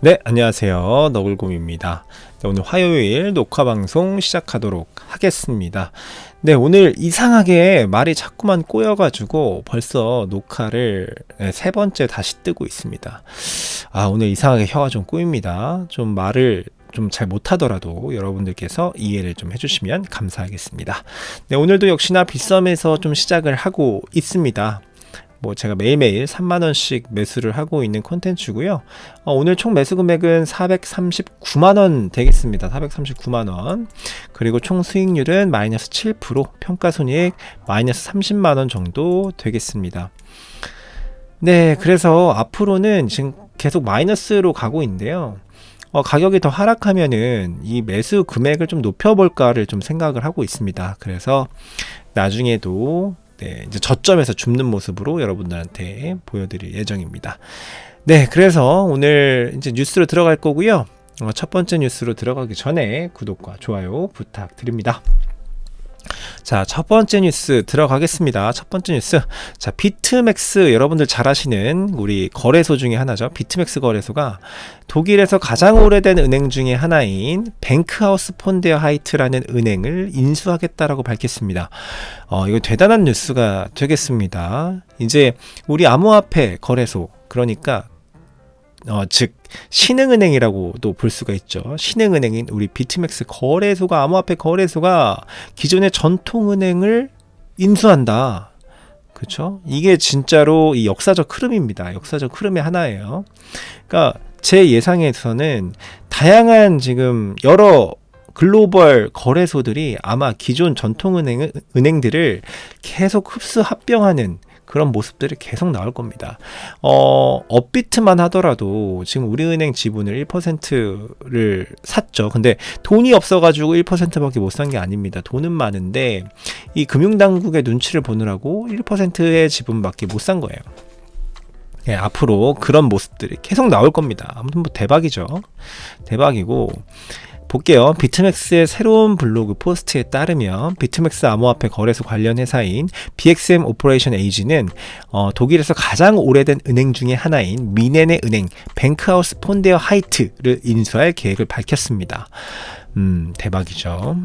네, 안녕하세요. 너굴곰입니다. 네, 오늘 화요일 녹화 방송 시작하도록 하겠습니다. 네, 오늘 이상하게 말이 자꾸만 꼬여가지고 벌써 녹화를 네, 세 번째 다시 뜨고 있습니다. 아, 오늘 이상하게 혀가 좀 꼬입니다. 좀 말을 좀 잘 못하더라도 여러분들께서 이해를 좀 해주시면 감사하겠습니다. 네, 오늘도 역시나 빗썸에서 좀 시작을 하고 있습니다. 뭐 제가 매일매일 3만원씩 매수를 하고 있는 콘텐츠고요. 어, 오늘 총 매수 금액은 439만원 되겠습니다. 439만원. 그리고 총 수익률은 마이너스 7%, 평가손익 마이너스 30만원 정도 되겠습니다. 네, 그래서 앞으로는 지금 계속 마이너스로 가고 있는데요. 어, 가격이 더 하락하면은 이 매수 금액을 좀 높여볼까를 좀 생각을 하고 있습니다. 그래서 나중에도 네, 이제 저점에서 줍는 모습으로 여러분들한테 보여드릴 예정입니다. 네, 그래서 오늘 이제 뉴스로 들어갈 거고요. 어, 첫 번째 뉴스로 들어가기 전에 구독과 좋아요 부탁드립니다. 자, 첫 번째 뉴스 들어가겠습니다. 첫 번째 뉴스. 자, 비트맥스 여러분들 잘 아시는 우리 거래소 중에 하나죠. 비트맥스 거래소가 독일에서 가장 오래된 은행 중에 하나인 뱅크하우스 폰데어 하이트라는 은행을 인수하겠다라고 밝혔습니다. 어, 이거 대단한 뉴스가 되겠습니다. 이제 우리 암호화폐 거래소 그러니까 어, 즉 신흥은행이라고도 볼 수가 있죠. 신흥은행인 우리 비트맥스 거래소가 암호화폐 거래소가 기존의 전통은행을 인수한다. 그렇죠? 이게 진짜로 이 역사적 흐름입니다. 역사적 흐름의 하나예요. 그러니까 제 예상에서는 다양한 지금 여러 글로벌 거래소들이 아마 기존 전통 은행 은행들을 계속 흡수 합병하는 그런 모습들이 계속 나올 겁니다. 어, 업비트만 하더라도 지금 우리은행 지분을 1%를 샀죠. 근데 돈이 없어가지고 1%밖에 못 산 게 아닙니다. 돈은 많은데 이 금융당국의 눈치를 보느라고 1%의 지분밖에 못 산 거예요. 예, 앞으로 그런 모습들이 계속 나올 겁니다. 아무튼 뭐 대박이죠. 대박이고 볼게요. 비트맥스의 새로운 블로그 포스트에 따르면 비트맥스 암호화폐 거래소 관련 회사인 BXM 오퍼레이션 에이지는 어, 독일에서 가장 오래된 은행 중의 하나인 미넨의 은행 뱅크하우스 폰데어 하이트를 인수할 계획을 밝혔습니다. 음, 대박이죠.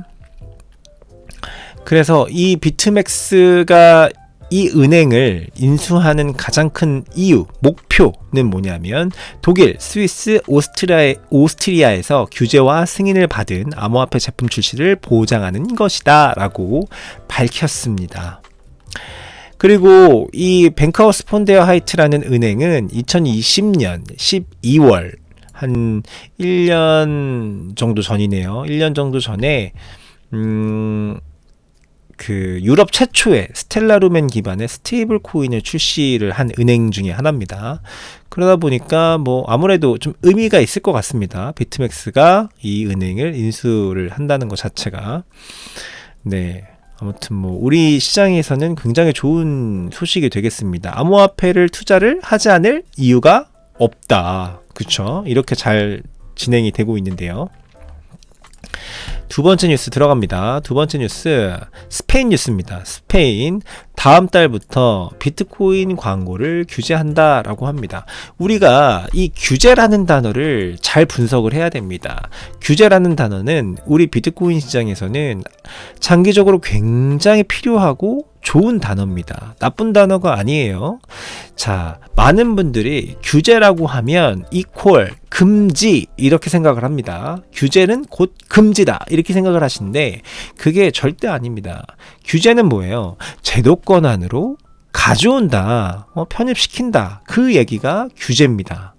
그래서 이 비트맥스가 이 은행을 인수하는 가장 큰 이유, 목표는 뭐냐면 독일, 스위스, 오스트리아, 오스트리아에서 규제와 승인을 받은 암호화폐 제품 출시를 보장하는 것이다 라고 밝혔습니다. 그리고 이 뱅크하우스 폰데어 하이트라는 은행은 2020년 12월 한 1년 정도 전이네요. 1년 정도 전에 음, 그 유럽 최초의 스텔라루멘 기반의 스테이블 코인을 출시를 한 은행 중에 하나입니다. 그러다 보니까 뭐 아무래도 좀 의미가 있을 것 같습니다. 비트맥스가 이 은행을 인수를 한다는 것 자체가 네. 아무튼 뭐 우리 시장에서는 굉장히 좋은 소식이 되겠습니다. 암호화폐를 투자를 하지 않을 이유가 없다. 그렇죠? 이렇게 잘 진행이 되고 있는데요. 두 번째 뉴스 들어갑니다. 두 번째 뉴스 스페인 뉴스입니다. 스페인 다음 달부터 비트코인 광고를 규제한다라고 합니다. 우리가 이 규제라는 단어를 잘 분석을 해야 됩니다. 규제라는 단어는 우리 비트코인 시장에서는 장기적으로 굉장히 필요하고 좋은 단어입니다. 나쁜 단어가 아니에요. 자, 많은 분들이 규제라고 하면 이퀄 금지 이렇게 생각을 합니다. 규제는 곧 금지다 이렇게 생각을 하시는데 그게 절대 아닙니다. 규제는 뭐예요? 제도권 안으로 가져온다, 어, 편입시킨다 그 얘기가 규제입니다.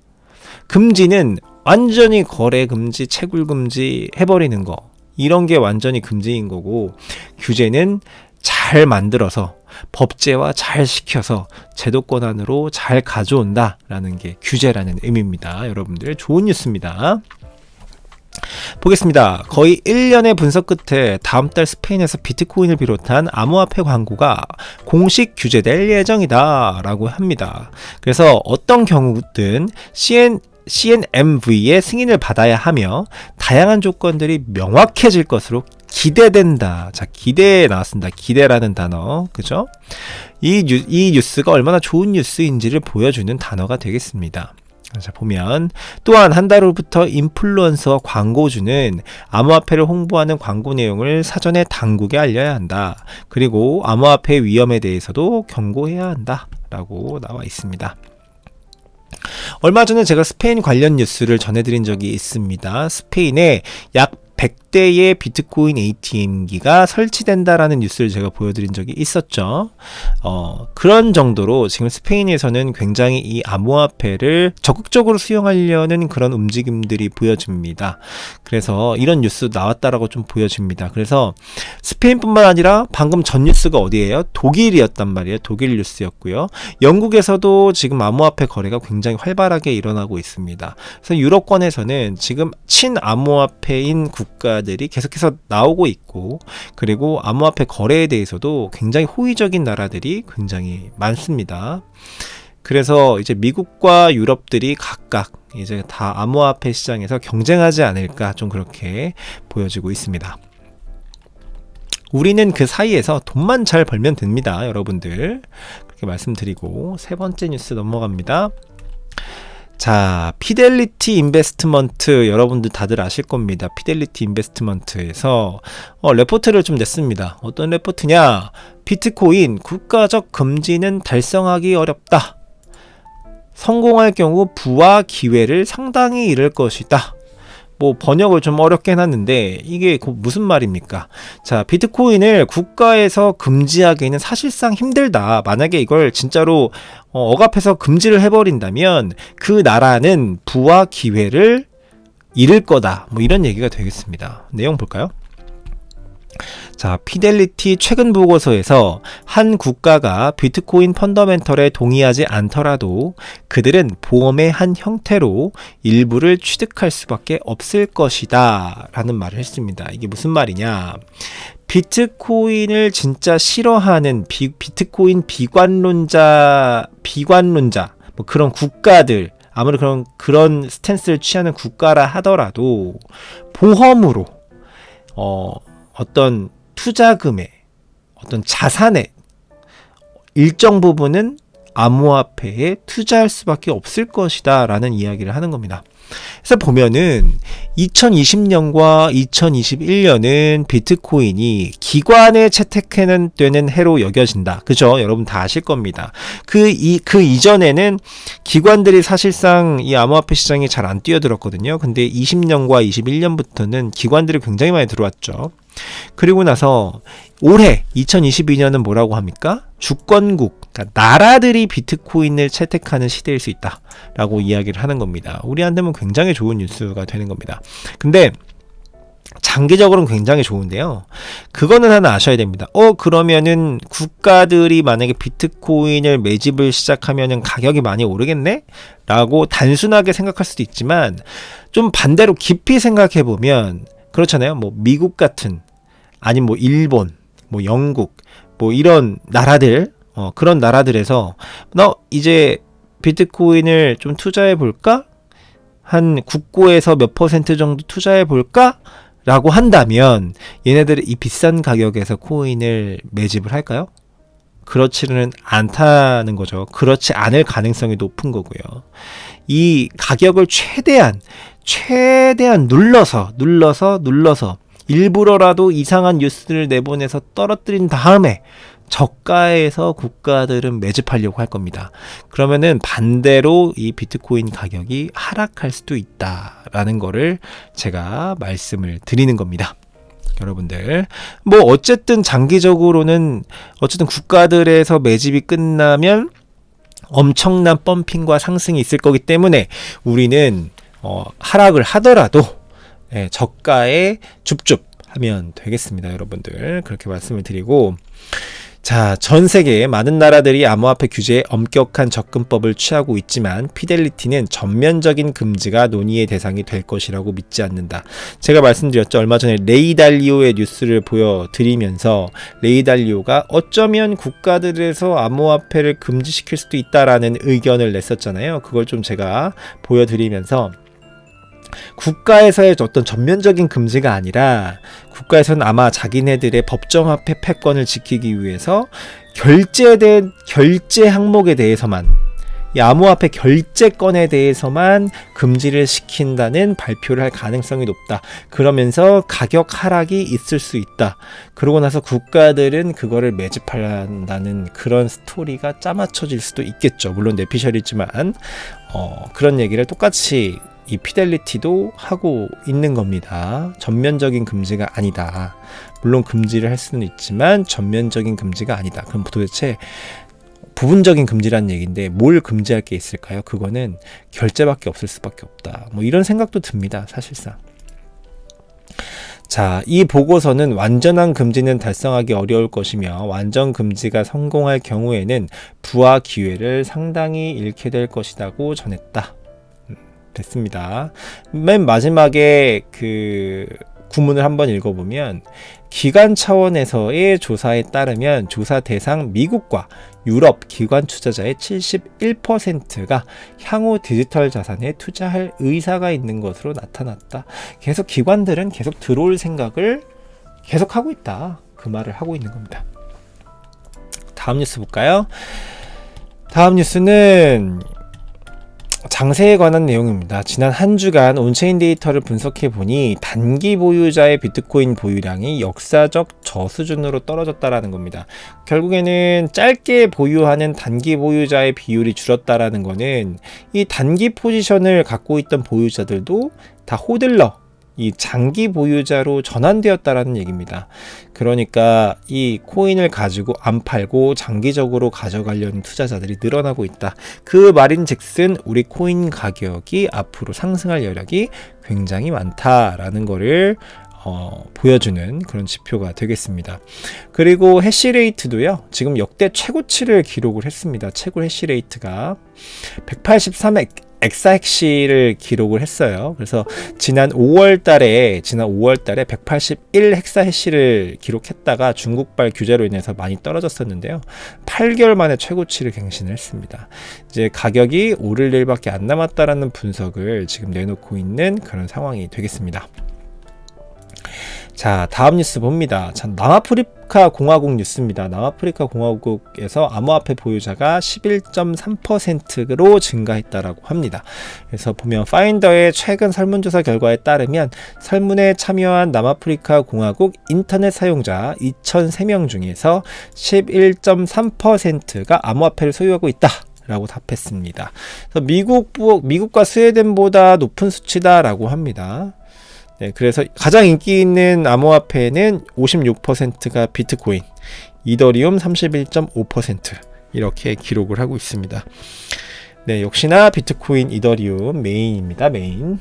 금지는 완전히 거래 금지, 채굴 금지 해버리는 거 이런 게 완전히 금지인 거고 규제는 잘 만들어서 법제화 잘 시켜서 제도권 안으로 잘 가져온다라는 게 규제라는 의미입니다. 여러분들 좋은 뉴스입니다. 보겠습니다. 거의 1년의 분석 끝에 다음 달 스페인에서 비트코인을 비롯한 암호화폐 광고가 공식 규제될 예정이다 라고 합니다. 그래서 어떤 경우든 CN CNMV의 승인을 받아야 하며 다양한 조건들이 명확해질 것으로 기대된다. 자, 기대 나왔습니다. 기대라는 단어. 그죠? 이, 뉴, 이 뉴스가 얼마나 좋은 뉴스인지를 보여주는 단어가 되겠습니다. 자, 보면 또한 한 달 후부터 인플루언서와 광고주는 암호화폐를 홍보하는 광고 내용을 사전에 당국에 알려야 한다. 그리고 암호화폐 위험에 대해서도 경고해야 한다. 라고 나와 있습니다. 얼마 전에 제가 스페인 관련 뉴스를 전해드린 적이 있습니다. 스페인에 약 100대의 비트코인 ATM기가 설치된다라는 뉴스를 제가 보여드린 적이 있었죠. 어, 그런 정도로 지금 스페인에서는 굉장히 이 암호화폐를 적극적으로 수용하려는 그런 움직임들이 보여집니다. 그래서 이런 뉴스 나왔다라고 좀 보여집니다. 그래서 스페인뿐만 아니라 방금 전 뉴스가 어디예요? 독일이었단 말이에요. 독일 뉴스였고요. 영국에서도 지금 암호화폐 거래가 굉장히 활발하게 일어나고 있습니다. 그래서 유럽권에서는 지금 친암호화폐인 국 가들이 계속해서 나오고 있고 그리고 암호화폐 거래에 대해서도 굉장히 호의적인 나라들이 굉장히 많습니다. 그래서 이제 미국과 유럽들이 각각 이제 다 암호화폐 시장에서 경쟁하지 않을까 좀 그렇게 보여지고 있습니다. 우리는 그 사이에서 돈만 잘 벌면 됩니다, 여러분들. 그렇게 말씀드리고 세 번째 뉴스 넘어갑니다. 자, 피델리티 인베스트먼트 여러분들 다들 아실 겁니다. 피델리티 인베스트먼트에서 어, 레포트를 좀 냈습니다. 어떤 레포트냐? 비트코인 국가적 금지는 달성하기 어렵다. 성공할 경우 부와 기회를 상당히 잃을 것이다. 뭐 번역을 좀 어렵게 해놨는데 이게 무슨 말입니까? 자, 비트코인을 국가에서 금지하기는 사실상 힘들다. 만약에 이걸 진짜로 어, 억압해서 금지를 해버린다면 그 나라는 부와 기회를 잃을 거다. 뭐 이런 얘기가 되겠습니다. 내용 볼까요? 자, 피델리티 최근 보고서에서 한 국가가 비트코인 펀더멘털에 동의하지 않더라도 그들은 보험의 한 형태로 일부를 취득할 수밖에 없을 것이다. 라는 말을 했습니다. 이게 무슨 말이냐. 비트코인을 진짜 싫어하는 비, 비트코인 비관론자, 비관론자, 뭐 그런 국가들, 아무리 그런, 그런 스탠스를 취하는 국가라 하더라도 보험으로, 어, 어떤 투자금의 어떤 자산의 일정 부분은 암호화폐에 투자할 수밖에 없을 것이다 라는 이야기를 하는 겁니다. 그래서 보면은 2020년과 2021년은 비트코인이 기관에 채택해는 되는 해로 여겨진다. 그죠? 여러분 다 아실 겁니다. 그, 이, 그 이전에는 기관들이 사실상 이 암호화폐 시장에 잘 안 뛰어들었거든요. 근데 20년과 21년부터는 기관들이 굉장히 많이 들어왔죠. 그리고 나서 올해 2022년은 뭐라고 합니까? 주권국, 그러니까 나라들이 비트코인을 채택하는 시대일 수 있다라고 이야기를 하는 겁니다. 우리한테는 굉장히 좋은 뉴스가 되는 겁니다. 근데 장기적으로는 굉장히 좋은데요. 그거는 하나 아셔야 됩니다. 어, 그러면은 국가들이 만약에 비트코인을 매집을 시작하면은 가격이 많이 오르겠네? 라고 단순하게 생각할 수도 있지만 좀 반대로 깊이 생각해 보면 그렇잖아요. 뭐 미국 같은 아니면 뭐 일본, 뭐 영국, 뭐 이런 나라들 어, 그런 나라들에서 너 이제 비트코인을 좀 투자해 볼까? 한 국고에서 몇 퍼센트 정도 투자해 볼까? 라고 한다면 얘네들이 이 비싼 가격에서 코인을 매집을 할까요? 그렇지는 않다는 거죠. 그렇지 않을 가능성이 높은 거고요. 이 가격을 최대한 최대한 눌러서 눌러서 눌러서 일부러라도 이상한 뉴스를 내보내서 떨어뜨린 다음에 저가에서 국가들은 매집하려고 할 겁니다. 그러면은 반대로 이 비트코인 가격이 하락할 수도 있다라는 거를 제가 말씀을 드리는 겁니다. 여러분들. 뭐 어쨌든 장기적으로는 어쨌든 국가들에서 매집이 끝나면 엄청난 펌핑과 상승이 있을 거기 때문에 우리는 어, 하락을 하더라도 예, 저가에 줍줍 하면 되겠습니다, 여러분들. 그렇게 말씀을 드리고 자, 전 세계의 많은 나라들이 암호화폐 규제에 엄격한 접근법을 취하고 있지만 피델리티는 전면적인 금지가 논의의 대상이 될 것이라고 믿지 않는다. 제가 말씀드렸죠. 얼마 전에 레이달리오의 뉴스를 보여드리면서 레이달리오가 어쩌면 국가들에서 암호화폐를 금지시킬 수도 있다라는 의견을 냈었잖아요. 그걸 좀 제가 보여드리면서 국가에서의 어떤 전면적인 금지가 아니라 국가에서는 아마 자기네들의 법정화폐 패권을 지키기 위해서 결제된 결제 항목에 대해서만 이 암호화폐 결제권에 대해서만 금지를 시킨다는 발표를 할 가능성이 높다. 그러면서 가격 하락이 있을 수 있다. 그러고 나서 국가들은 그거를 매집한다는 그런 스토리가 짜맞춰질 수도 있겠죠. 물론 내피셜이지만 어, 그런 얘기를 똑같이 이 피델리티도 하고 있는 겁니다. 전면적인 금지가 아니다. 물론 금지를 할 수는 있지만 전면적인 금지가 아니다. 그럼 도대체 부분적인 금지라는 얘기인데 뭘 금지할 게 있을까요? 그거는 결제밖에 없을 수밖에 없다. 뭐 이런 생각도 듭니다. 사실상. 자, 이 보고서는 완전한 금지는 달성하기 어려울 것이며 완전 금지가 성공할 경우에는 부와 기회를 상당히 잃게 될 것이라고 전했다. 음, 됐습니다. 맨 마지막에 그 구문을 한번 읽어보면 기관 차원에서의 조사에 따르면 조사 대상 미국과 유럽 기관 투자자의 71%가 향후 디지털 자산에 투자할 의사가 있는 것으로 나타났다. 계속 기관들은 계속 들어올 생각을 계속 하고 있다. 그 말을 하고 있는 겁니다. 다음 뉴스 볼까요? 다음 뉴스는 장세에 관한 내용입니다. 지난 한 주간 온체인 데이터를 분석해 보니 단기 보유자의 비트코인 보유량이 역사적 저수준으로 떨어졌다라는 겁니다. 결국에는 짧게 보유하는 단기 보유자의 비율이 줄었다라는 거는 이 단기 포지션을 갖고 있던 보유자들도 다 호들러 이 장기 보유자로 전환되었다라는 얘기입니다. 그러니까 이 코인을 가지고 안 팔고 장기적으로 가져가려는 투자자들이 늘어나고 있다. 그 말인즉슨 우리 코인 가격이 앞으로 상승할 여력이 굉장히 많다라는 거를 어, 보여주는 그런 지표가 되겠습니다. 그리고 해시레이트도요, 지금 역대 최고치를 기록을 했습니다. 최고 해시레이트가 183엑, 엑사헥시를 기록을 했어요. 그래서 지난 5월 달에 지난 5월 달에 181 헥사해시를 기록했다가 중국발 규제로 인해서 많이 떨어졌었는데요. 8개월 만에 최고치를 갱신을 했습니다. 이제 가격이 오를 일밖에 안 남았다라는 분석을 지금 내놓고 있는 그런 상황이 되겠습니다. 자, 다음 뉴스 봅니다. 자, 남아프리카 공화국 뉴스입니다. 남아프리카 공화국에서 암호화폐 보유자가 11.3%로 증가했다라고 합니다. 그래서 보면 파인더의 최근 설문조사 결과에 따르면 설문에 참여한 남아프리카 공화국 인터넷 사용자 2,003명 중에서 11.3%가 암호화폐를 소유하고 있다. 라고 답했습니다. 미국, 미국과 스웨덴보다 높은 수치다라고 합니다. 네, 그래서 가장 인기 있는 암호화폐는 56%가 비트코인, 이더리움 31.5% 이렇게 기록을 하고 있습니다. 네, 역시나 비트코인, 이더리움 메인입니다. 메인.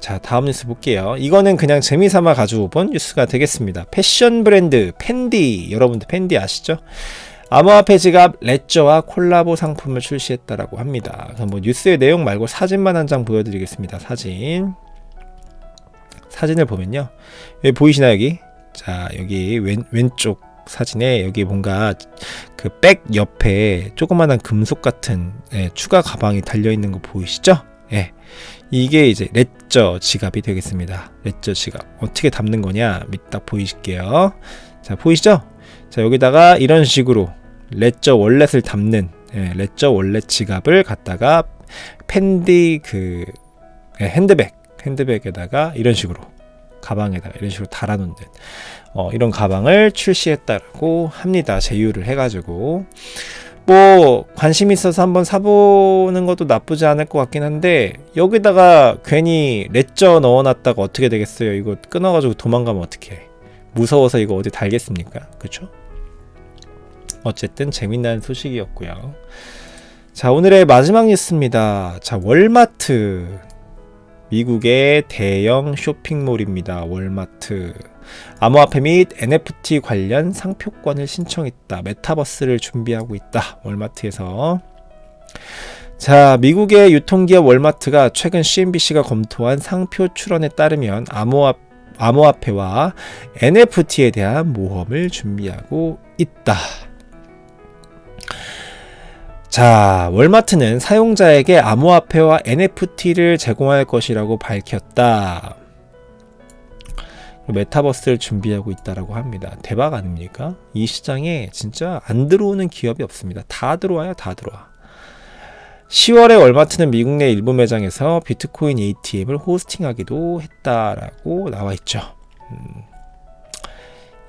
자, 다음 뉴스 볼게요. 이거는 그냥 재미삼아 가지고 본 뉴스가 되겠습니다. 패션 브랜드 팬디, 여러분들 팬디 아시죠? 암호화폐 지갑 레저와 콜라보 상품을 출시했다라고 합니다. 뭐 뉴스의 내용 말고 사진만 한 장 보여드리겠습니다. 사진. 사진을 보면요. 여기 보이시나요, 여기? 자, 여기 왼, 왼쪽 사진에 여기 뭔가 그 백 옆에 조그만한 금속 같은 예, 추가 가방이 달려 있는 거 보이시죠? 예. 이게 이제 레저 지갑이 되겠습니다. 레저 지갑. 어떻게 담는 거냐? 밑딱 보이실게요. 자, 보이시죠? 자, 여기다가 이런 식으로 레저 월렛을 담는 예, 레저 월렛 지갑을 갖다가 팬디 그 예, 핸드백 핸드백에다가 이런 식으로 가방에다가 이런 식으로 달아놓는 어, 이런 가방을 출시했다고 합니다. 제휴를 해가지고 뭐 관심 있어서 한번 사보는 것도 나쁘지 않을 것 같긴 한데 여기다가 괜히 레저 넣어놨다가 어떻게 되겠어요? 이거 끊어가지고 도망가면 어떻게? 무서워서 이거 어디 달겠습니까? 그쵸? 어쨌든 재밌는 소식이었고요. 자 오늘의 마지막 뉴스입니다. 자 월마트 미국의 대형 쇼핑몰입니다. 월마트. 암호화폐 및 NFT 관련 상표권을 신청했다. 메타버스를 준비하고 있다. 월마트에서. 자, 미국의 유통기업 월마트가 최근 CNBC가 검토한 상표 출원에 따르면 암호화, 암호화폐와 NFT에 대한 모험을 준비하고 있다. 자, 월마트는 사용자에게 암호화폐와 NFT를 제공할 것이라고 밝혔다. 메타버스를 준비하고 있다라고 합니다. 대박 아닙니까? 이 시장에 진짜 안 들어오는 기업이 없습니다. 다 들어와요, 다 들어와. 10월에 월마트는 미국 내 일부 매장에서 비트코인 ATM을 호스팅하기도 했다라고 나와 있죠. 음.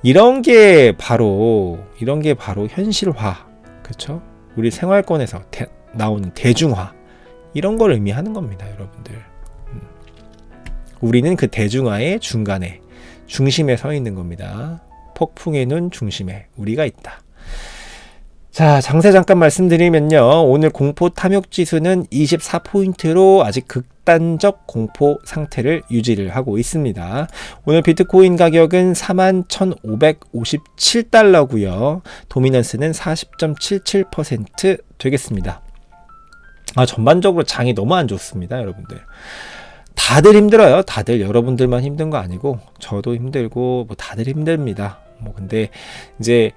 이런 게 바로 이런 게 바로 현실화, 그렇죠? 우리 생활권에서 대, 나오는 대중화 이런 걸 의미하는 겁니다, 여러분들. 음. 우리는 그 대중화의 중간에 중심에 서 있는 겁니다. 폭풍의 눈 중심에 우리가 있다. 자, 장세 잠깐 말씀드리면요. 오늘 공포 탐욕 지수는 24포인트로 아직 극단적 공포 상태를 유지를 하고 있습니다. 오늘 비트코인 가격은 41,557달러고요. 도미넌스는 40.77% 되겠습니다. 아, 전반적으로 장이 너무 안 좋습니다, 여러분들. 다들 힘들어요. 다들 여러분들만 힘든 거 아니고 저도 힘들고 뭐 다들 힘듭니다. 뭐 근데 이제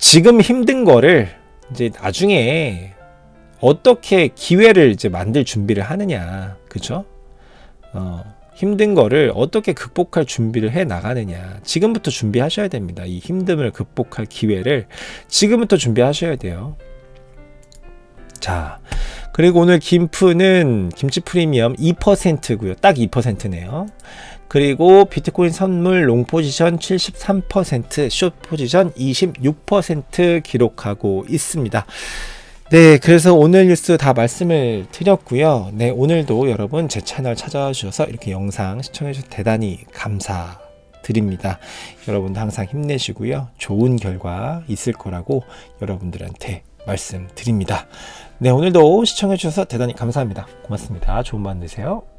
지금 힘든 거를 이제 나중에 어떻게 기회를 이제 만들 준비를 하느냐. 그죠? 어, 힘든 거를 어떻게 극복할 준비를 해 나가느냐. 지금부터 준비하셔야 됩니다. 이 힘듦을 극복할 기회를 지금부터 준비하셔야 돼요. 자, 그리고 오늘 김프는 김치 프리미엄 2%고요. 딱 2%네요. 그리고 비트코인 선물 롱 포지션 73%, 숏 포지션 26% 기록하고 있습니다. 네, 그래서 오늘 뉴스 다 말씀을 드렸고요. 네, 오늘도 여러분 제 채널 찾아와 주셔서 이렇게 영상 시청해 주셔서 대단히 감사드립니다. 여러분도 항상 힘내시고요. 좋은 결과 있을 거라고 여러분들한테 말씀드립니다. 네, 오늘도 시청해 주셔서 대단히 감사합니다. 고맙습니다. 좋은 밤 되세요.